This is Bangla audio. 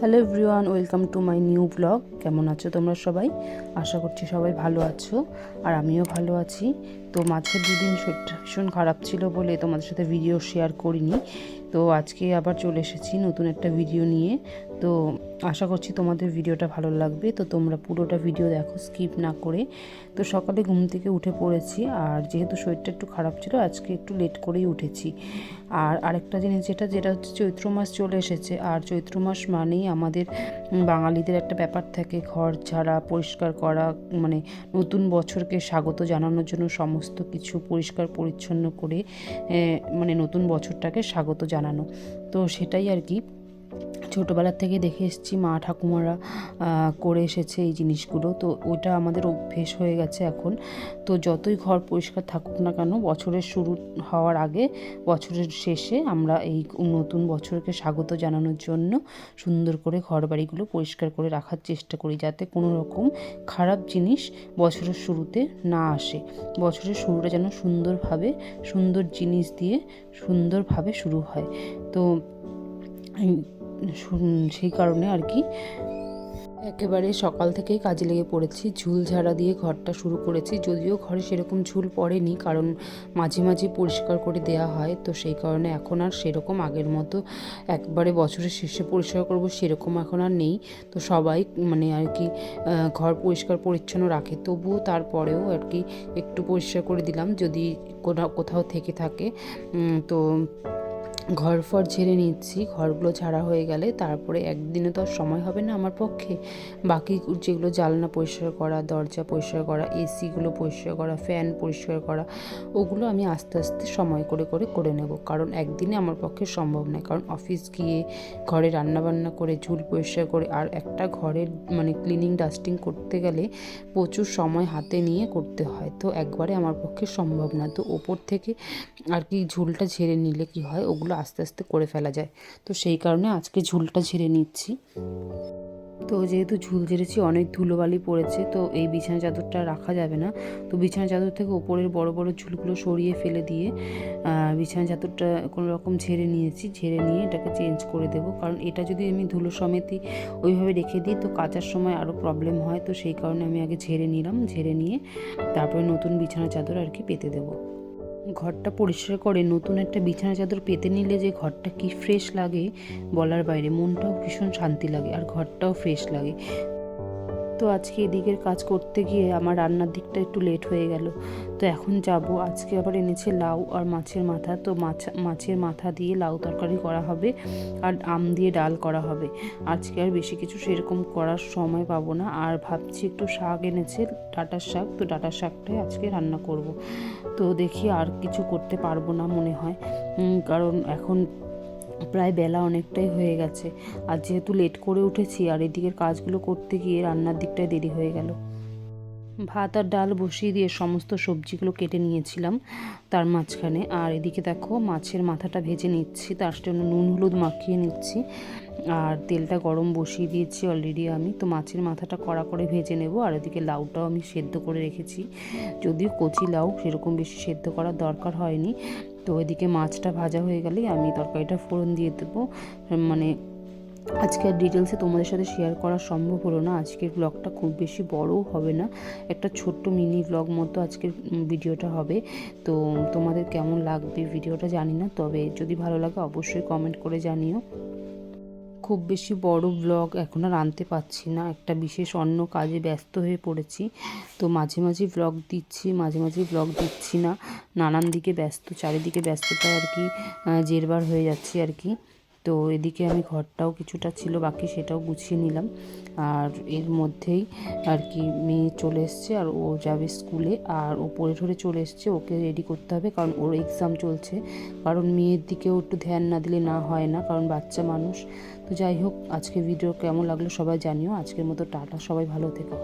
Hello everyone, welcome to my new blog. কেমন আছো তোমরা সবাই? আশা করছি সবাই ভালো আছো, আর আমিও ভালো আছি। তো মাঝে দুদিন শরীরটা ভীষণ খারাপ ছিল বলে তোমাদের সাথে ভিডিও শেয়ার করিনি। তো আজকে আবার চলে এসেছি নতুন একটা ভিডিও নিয়ে। তো আশা করছি তোমাদের ভিডিওটা ভালো লাগবে। তো তোমরা পুরোটা ভিডিও দেখো, স্কিপ না করে। তো সকালে ঘুম থেকে উঠে পড়েছি আর যেহেতু শরীরটা একটু খারাপ ছিল, আজকে একটু লেট করেই উঠেছি। আর আরেকটা জিনিস যেটা যেটা হচ্ছে চৈত্র মাস চলে এসেছে। আর চৈত্র মাস মানেই আমাদের বাঙালিদের একটা ব্যাপার থাকে, ঘর ঝাড়া, পরিষ্কার করা মানে নতুন বছরকে স্বাগত জানানোর জন্য সমস্ত কিছু পরিষ্কার, পরিচ্ছন্ন করে মানে নতুন বছরটাকে স্বাগত জানানো। তো সেটাই আর কি। ছোটোবেলার থেকে দেখে এসেছি মা ঠাকুমারা করে এসেছে এই জিনিসগুলো। তো ওটা আমাদের অভ্যেস হয়ে গেছে এখন। তো যতই ঘর পরিষ্কার থাকুক না কেন, বছরের শুরু হওয়ার আগে, বছরের শেষে আমরা এই নতুন বছরকে স্বাগত জানানোর জন্য সুন্দর করে ঘর বাড়িগুলো পরিষ্কার করে রাখার চেষ্টা করি যাতে কোনো রকম খারাপ জিনিস বছরের শুরুতে না আসে। বছরের শুরুটা যেন সুন্দরভাবে, সুন্দর জিনিস দিয়ে সুন্দরভাবে শুরু হয়। তো সেই কারণে আর কি। একেবারে সকাল থেকেই কাজে লেগে পড়েছি, ঝুল ঝাড়া দিয়ে ঘরটা শুরু করেছি। যদিও ঘরে সেরকম ঝুল পড়েনি, কারণ মাঝে মাঝে পরিষ্কার করে দেয়া হয়, তো সেই কারণে এখন আর সেরকম আগের মতো একবারে বছরের শেষে পরিষ্কার করব সেরকম এখন আর নেই। তো সবাই মানে আর কি ঘর পরিষ্কার পরিচ্ছন্ন রাখে। তবুও তারপরেও আর কি একটু পরিষ্কার করে দিলাম, যদি কোথাও থেকে থাকে। তো ঘর ফর ঝেড়ে নিচ্ছি, ঘরগুলো ঝাড়া হয়ে গেলে তারপরে একদিনে তো আর সময় হবে না আমার পক্ষে। বাকি যেগুলো জানলা পরিষ্কার করা, দরজা পরিষ্কার করা এসিগুলো পরিষ্কার করা ফ্যান পরিষ্কার করা, ওগুলো আমি আস্তে আস্তে সময় করে করে করে নেব। কারণ একদিনে আমার পক্ষে সম্ভব নয়। কারণ অফিস গিয়ে ঘরে রান্নাবান্না করে, ঝুল পরিষ্কার করে, আর একটা ঘরের মানে ক্লিনিং ডাস্টিং করতে গেলে প্রচুর সময় হাতে নিয়ে করতে হয়। তো একবারে আমার পক্ষে সম্ভব না। তো ওপর থেকে আর কি ঝুলটা ঝেড়ে নিলে কি হয়? ওগুলো আস্তে আস্তে করে ফেলা যায়। তো সেই কারণে আজকে ঝুলটা ঝেড়ে নিচ্ছি। তো যেহেতু ঝুল ঝেড়েছি, অনেক ধুলোবালি পড়েছে, তো এই বিছানা চাদরটা রাখা যাবে না। তো বিছানা চাদর থেকে ওপরের বড় বড় ঝুলগুলো সরিয়ে ফেলে দিয়ে বিছানা চাদরটা কোনো রকম ঝেড়ে নিয়েছি। ঝেড়ে নিয়ে এটাকে চেঞ্জ করে দেবো। কারণ এটা যদি আমি ধুলো সমেতই ওইভাবে রেখে দিই, তো কাচার সময় আরও প্রবলেম হয়। তো সেই কারণে আমি আগে ঝেড়ে নিলাম, ঝেড়ে নিয়ে তারপরে নতুন বিছানা চাদর আর কি পেতে দেবো। ঘরটা পরিষ্কার করে, নতুন একটা বিছানা চাদর পেতে নিলে যে ঘরটা কি ফ্রেশ লাগে বলার বাইরে, মনটাও ভীষণ শান্তি লাগে আর ঘরটাও ফ্রেশ লাগে। তো আজকে এদিকের কাজ করতে গিয়ে আমার রান্নার দিকটা একটু লেট হয়ে গেল। তো এখন যাব। আজকে আবার এনেছে লাউ আর মাছের মাথা। তো মাছ, মাছের মাথা দিয়ে লাউ তরকারি করা হবে আর আম দিয়ে ডাল করা হবে। আজকে আর বেশি কিছু সেরকম করার সময় পাবো না। আর ভাবছি একটু শাক এনেছে, ডাটার শাক। তো ডাটার শাকটাই আজকে রান্না করব। তো দেখি আর কিছু করতে পারব না মনে হয়। কারণ এখন প্রায় বেলা অনেকটাই হয়ে গেছে। আর যেহেতু লেট করে উঠেছি, আর এদিকের কাজগুলো করতে গিয়ে রান্নার দিকটায় দেরি হয়ে গেল। ভাত আর ডাল বসিয়ে দিয়ে সমস্ত সবজিগুলো কেটে নিয়েছিলাম তার মাঝখানে। আর এদিকে দেখো, মাছের মাথাটা ভেজে নিচ্ছি, তার জন্য নুন হলুদ মাখিয়ে নিচ্ছি। আর তেলটা গরম বসিয়ে দিয়েছি অলরেডি আমি। তো মাছের মাথাটা কড়া করে ভেজে নেব, আর এদিকে লাউটাও আমি সেদ্ধ করে রেখেছি। যদিও কচি লাউ, সেরকম বেশি সেদ্ধ করার দরকার হয়নি। তো ওইদিকে মাছটা ভাজা হয়ে গেলেই আমি তরকারিটা ফোড়ন দিয়ে দেবো। মানে আজকে আর ডিটেলসে তোমাদের সাথে শেয়ার করা সম্ভব হলো না। আজকের ব্লগটা খুব বেশি বড়ও হবে না। একটা ছোট্ট মিনি ব্লগ মতো আজকের ভিডিওটা হবে। তো তোমাদের কেমন লাগবে ভিডিওটা জানি না। তবে যদি ভালো লাগে অবশ্যই কমেন্ট করে জানিও। খুব বেশি বড় ব্লগ এখন আর আনতে পারছি না। একটা বিশেষ অন্য কাজে ব্যস্ত হয়ে পড়েছি। তো মাঝে মাঝে ব্লগ দিচ্ছি, মাঝে মাঝে ব্লগ দিচ্ছি না। নানান দিকে ব্যস্ত, চারিদিকে ব্যস্ততা আর কি জেরবার হয়ে যাচ্ছে আর কি। তো এদিকে আমি ঘরটাও কিছুটা ছিল, বাকি সেটাও গুছিয়ে নিলাম। আর এর মধ্যেই আর কি মেয়ে চলে এসছে আর ও যাবে স্কুলে। আর ও পড়ে ঠরে চলে এসছে, ওকে রেডি করতে হবে কারণ ওর এক্সাম চলছে। কারণ মেয়ের দিকেও একটু ধ্যান না দিলে না হয় না, কারণ বাচ্চা মানুষ। তো যাই হোক আজকে ভিডিও কেমন লাগল সবাই জানিও। আজকের মতো টাটা, সবাই ভালো থেকো।